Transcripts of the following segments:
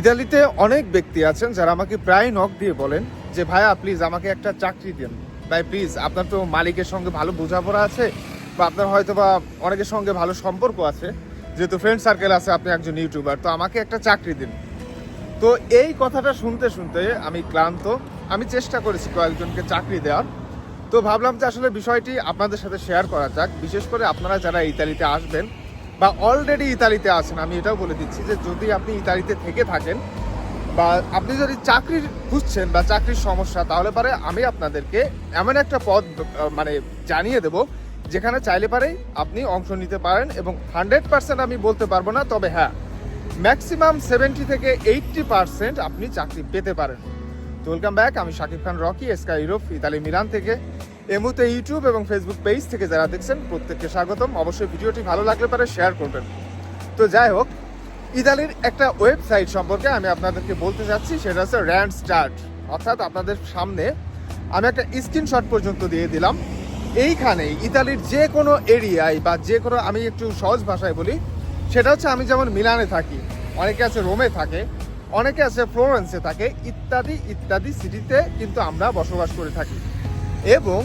ইতালিতে অনেক ব্যক্তি আছেন যারা আমাকে প্রায় নক দিয়ে বলেন যে, ভাইয়া প্লিজ আমাকে একটা চাকরি দিন। ভাই প্লিজ আপনার তো মালিকের সঙ্গে ভালো বোঝাপড়া আছে বা আপনার হয়তো বা অনেকের সঙ্গে ভালো সম্পর্ক আছে। যেহেতু ফ্রেন্ড সার্কেল আছে, আপনি একজন ইউটিউবার তো আমাকে একটা চাকরি দিন। তো এই কথাটা শুনতে শুনতে আমি ক্লান্ত। আমি চেষ্টা করেছি কয়েকজনকে চাকরি দেওয়ার। তো ভাবলাম যে আসলে বিষয়টি আপনাদের সাথে শেয়ার করা যাক। বিশেষ করে আপনারা যারা ইতালিতে আসবেন বা অলরেডি ইতালিতে আছেন, আমি এটাও বলে দিচ্ছি যে যদি আপনি ইতালিতে থেকে থাকেন বা আপনি যদি চাকরির খুঁজছেন বা চাকরির সমস্যা, তাহলে পারে আমি আপনাদেরকে এমন একটা পদ মানে জানিয়ে দেব যেখানে চাইলে পারে আপনি অংশ নিতে পারেন এবং হান্ড্রেড পার্সেন্ট আমি বলতে পারব না, তবে হ্যাঁ ম্যাক্সিমাম সেভেন্টি থেকে এইটটি পার্সেন্ট আপনি চাকরি পেতে পারেন। ওয়েলকাম ব্যাক আমি শাকিব খান, রকি এসকা ইউরোপ ইতালি মিলান থেকে। এই মুহূর্তে ইউটিউব এবং ফেসবুক পেজ থেকে যারা দেখছেন, প্রত্যেককে স্বাগতম। অবশ্যই ভিডিওটি ভালো লাগলে পারে শেয়ার করবেন। তো যাই হোক ইতালির একটা ওয়েবসাইট সম্পর্কে আমি আপনাদেরকে বলতে চাচ্ছি সেটা হচ্ছে র্যান্ড স্টার্ট অর্থাৎ আপনাদের সামনে আমি একটা স্ক্রিনশট পর্যন্ত দিয়ে দিলাম। এইখানে ইতালির যে কোনো এরিয়ায় বা যে কোনো, আমি একটু সহজ ভাষায় বলি, সেটা হচ্ছে আমি যেমন মিলানে থাকি, অনেকে আছে রোমে থাকে, অনেকে আছে ফ্লোরেন্সে থাকে, ইত্যাদি ইত্যাদি সিটিতে কিন্তু আমরা বসবাস করে থাকি। এবং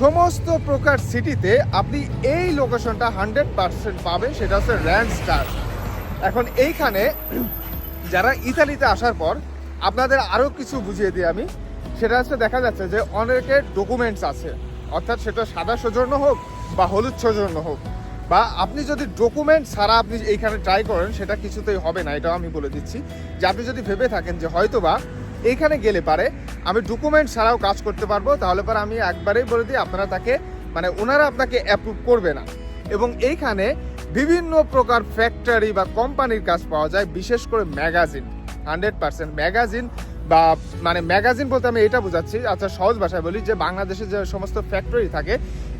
সমস্ত প্রকার সিটিতে আপনি এই লোকেশনটা হান্ড্রেড পার্সেন্ট পাবেন, সেটা হচ্ছে র্যান্ড স্টার এখন এইখানে যারা ইতালিতে আসার পর, আপনাদের আরও কিছু বুঝিয়ে দিই আমি। সেটা হচ্ছে দেখা যাচ্ছে যে অনেকের ডকুমেন্টস আছে। অর্থাৎ সেটা সাদা সৌজন্য হোক বা হলুদ সৌজন্য হোক। বা আপনি যদি ডকুমেন্ট ছাড়া আপনি এইখানে ট্রাই করেন, সেটা কিছুতেই হবে না, এটাও আমি বলে দিচ্ছি। যে আপনি যদি ভেবে থাকেন যে হয়তো বা এইখানে গেলে পারে। আমি ডকুমেন্ট ছাড়াও কাজ করতে পারব। তাহলে পরে আমি একবারেই বলে দিই, আপনারা তাকে মানে ওনারা আপনাকে অ্যাপ্রুভ করবে না। এবং এইখানে বিভিন্ন প্রকার ফ্যাক্টরি বা কোম্পানির কাজ পাওয়া যায়, বিশেষ করে ম্যাগাজিন হান্ড্রেড পার্সেন্ট ম্যাগাজিন বা মানে ম্যাগাজিন বলতে আমি এটা বোঝাচ্ছি আচ্ছা সহজ ভাষায় বলি যে বাংলাদেশে যে সমস্ত ফ্যাক্টরি থাকে,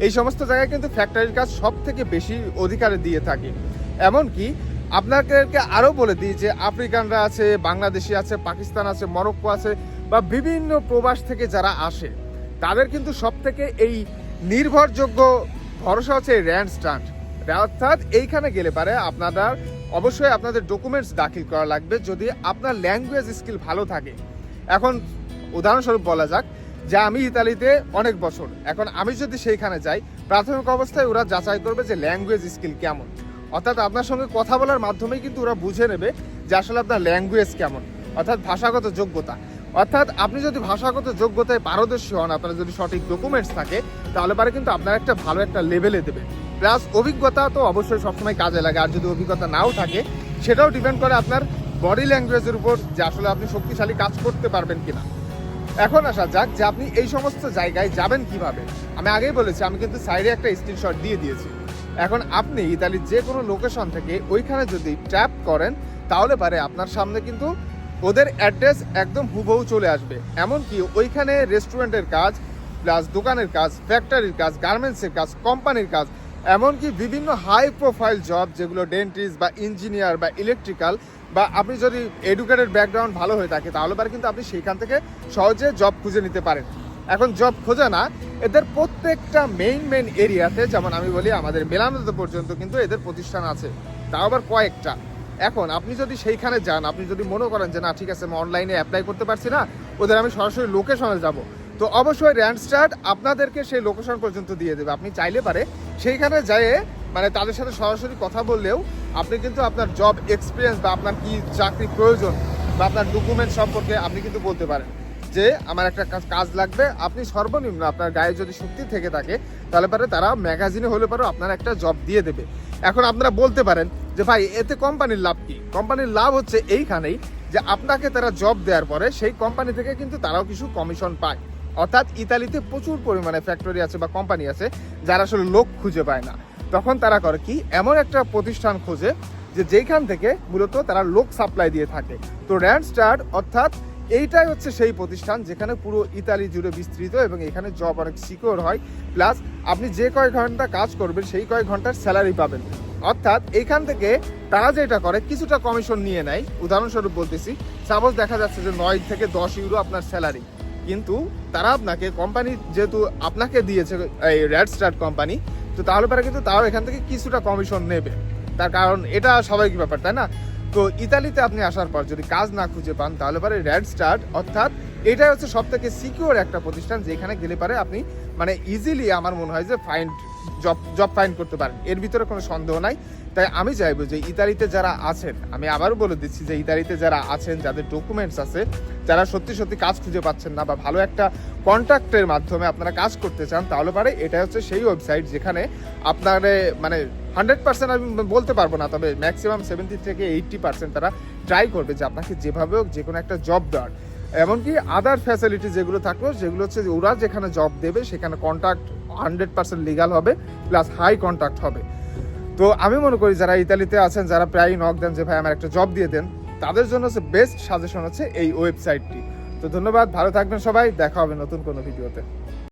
এই সমস্ত জায়গায় কিন্তু ফ্যাক্টরির কাজ সব থেকে বেশি অধিকারে দিয়ে থাকে। এমনকি আপনাদেরকে আরও বলে দিই যে আফ্রিকানরা আছে, বাংলাদেশি আছে, পাকিস্তান আছে, মরক্কো আছে, বা বিভিন্ন প্রবাস থেকে যারা আসে, তাদের কিন্তু সব থেকে এই নির্ভরযোগ্য ভরসা হচ্ছে র্যান্ড স্ট্যান্ড অর্থাৎ এইখানে গেলে পারে আপনারা অবশ্যই আপনাদের ডকুমেন্টস দাখিল করা লাগবে যদি আপনার ল্যাঙ্গুয়েজ স্কিল ভালো থাকে। এখন উদাহরণস্বরূপ বলা যাক যে আমি ইতালিতে অনেক বছর, এখন আমি যদি সেইখানে যাই, প্রাথমিক অবস্থায় ওরা যাচাই করবে যে ল্যাঙ্গুয়েজ স্কিল কেমন। অর্থাৎ আপনার সঙ্গে কথা বলার মাধ্যমেই কিন্তু ওরা বুঝে নেবে যে আসলে আপনার ল্যাঙ্গুয়েজ কেমন, অর্থাৎ ভাষাগত যোগ্যতা। অর্থাৎ আপনি যদি ভাষাগত যোগ্যতায় পারদর্শী হন, আপনার যদি সঠিক ডকুমেন্টস থাকে, তাহলে পারে কিন্তু আপনার একটা ভালো একটা লেভেলে দেবে। প্লাস অভিজ্ঞতা তো অবশ্যই সবসময় কাজে লাগে, আর যদি অভিজ্ঞতা নাও থাকে, সেটাও ডিপেন্ড করে আপনার বডি ল্যাঙ্গুয়েজের উপর যে আসলে আপনি শক্তিশালী কাজ করতে পারবেন কিনা। এখন আসা যাক যে আপনি এই সমস্ত জায়গায় যাবেন কীভাবে। আমি আগেই বলেছি, আমি কিন্তু সাইডে একটা স্ক্রিনশট দিয়ে দিয়েছি। এখন আপনি ইতালির যে কোনো লোকেশন থেকে ওইখানে যদি ট্যাপ করেন, তাহলে পারে আপনার সামনে কিন্তু ওদের অ্যাড্রেস একদম হুবহু চলে আসবে। এমনকি ওইখানে রেস্টুরেন্টের কাজ প্লাস দোকানের কাজ ফ্যাক্টরির কাজ গার্মেন্টসের কাজ কোম্পানির কাজ, এমনকি বিভিন্ন হাই প্রোফাইল জব যেগুলো ডেন্টিস্ট বা ইঞ্জিনিয়ার বা ইলেকট্রিক্যাল বা আপনি যদি এডুকেটেড ব্যাকগ্রাউন্ড ভালো হয়ে থাকে, তাহলে পারে কিন্তু আপনি সেইখান থেকে সহজে জব খুঁজে নিতে পারেন। এখন জব খোঁজে না। এদের প্রত্যেকটা মেইন মেইন এরিয়াতে যেমন আমি বলি, আমাদের মেলানোতে পর্যন্ত কিন্তু এদের প্রতিষ্ঠান আছে। তা আবার কয়েকটা। এখন আপনি যদি সেইখানে যান, আপনি যদি মনে করেন যে, না, ঠিক আছে, আমি অনলাইনে অ্যাপ্লাই করতে পারছি না, ওদের আমি সরাসরি লোকেশনে যাব। তো অবশ্যই র্যান্ডস্টার্ট আপনাদেরকে সেই লোকেশন পর্যন্ত দিয়ে দেবে। আপনি চাইলে পারে সেইখানে যেয়ে মানে তাদের সাথে সরাসরি কথা বললেও আপনি কিন্তু আপনার জব এক্সপিরিয়েন্স বা আপনার কি চাকরি প্রয়োজন বা আপনার ডকুমেন্ট সম্পর্কে আপনি কিন্তু বলতে পারেন। যে আমার একটা কাজ- লাগবে, আপনি সর্বনিম্ন আপনার গায়ে যদি শক্তি থেকে থাকে, তাহলে পারে তারা ম্যাগাজিনে হলে পারে আপনার একটা জব দিয়ে দেবে। এখন আপনারা বলতে পারেন যে, ভাই, এতে কোম্পানির লাভ কি? কোম্পানির লাভ হচ্ছে এইখানেই যে, আপনাকে তারা জব দেওয়ার পরে সেই কোম্পানি থেকে কিন্তু তারাও কিছু কমিশন পায়। অর্থাৎ ইতালিতে প্রচুর পরিমাণে ফ্যাক্টরি আছে বা কোম্পানি আছে, যারা আসলে লোক খুঁজে পায় না। তখন তারা করে কি, এমন একটা প্রতিষ্ঠান খোঁজে যে, যেইখান থেকে মূলত তারা লোক সাপ্লাই দিয়ে থাকে। তো র্যান্ড স্টার্ট অর্থাৎ এইটাই হচ্ছে সেই প্রতিষ্ঠান যেখানে পুরো ইতালি জুড়ে বিস্তৃত এবং এখানে জব অনেক সিকিওর হয়। প্লাস আপনি যে কয় ঘণ্টা কাজ করবেন, সেই কয় ঘণ্টার স্যালারি পাবেন। অর্থাৎ এখান থেকে তারা যেটা করে, কিছুটা কমিশন নিয়ে নেয়। উদাহরণস্বরূপ বলতেছি সাপোজ দেখা যাচ্ছে যে নয় থেকে দশ ইউরো আপনার স্যালারি কিন্তু তারা আপনাকে কোম্পানি যেহেতু আপনাকে দিয়েছে, এই রেড স্টার্ট কোম্পানি তো তাহলে পরে কিন্তু তাও এখান থেকে কিছুটা কমিশন নেবে। তার কারণ এটা স্বাভাবিক ব্যাপার, তাই না? তো ইতালিতে আপনি আসার পর যদি কাজ না খুঁজে পান, তাহলে পরে রেড স্টার্ট অর্থাৎ এটাই হচ্ছে সব থেকে সিকিউর একটা প্রতিষ্ঠান যেখানে গেলে পারে আপনি মানে ইজিলি আমার মনে হয় যে ফাইন্ড জব জব ফাইন্ড করতে পারেন। এর ভিতরে কোনো সন্দেহ নাই। তাই আমি চাইব যে ইতালিতে যারা আছেন, আমি আবারও বলে দিচ্ছি যে ইতালিতে যারা আছেন, যাদের ডকুমেন্টস আছে, যারা সত্যি সত্যি কাজ খুঁজে পাচ্ছেন না বা ভালো একটা কন্ট্রাক্টের মাধ্যমে আপনারা কাজ করতে চান, তাহলে পারে এটা হচ্ছে সেই ওয়েবসাইট যেখানে আপনার মানে হান্ড্রেড পার্সেন্ট আমি বলতে পারব না, তবে ম্যাক্সিমাম সেভেন্টি থেকে এইট্টি পার্সেন্ট তারা ট্রাই করবে যে আপনাকে যেভাবে হোক যে কোনো একটা জব দেওয়ার। এমনকি আদার ফ্যাসিলিটি যেগুলো থাকল সেগুলো হচ্ছে ওরা যেখানে জব দেবে, সেখানে কন্ট্রাক্ট হান্ড্রেড পার্সেন্ট লিগাল হবে প্লাস হাই কন্ট্রাক্ট হবে। তো আমি মনে করি যারা ইতালিতে আছেন, যারা প্রায়ই নক দেন যে, ভাই, আমার একটা জব দিয়ে দেন, তাদের জন্য হচ্ছে বেস্ট সাজেশন হচ্ছে এই ওয়েবসাইটটি তো ধন্যবাদ, ভালো থাকবেন সবাই, দেখা হবে নতুন কোনো ভিডিওতে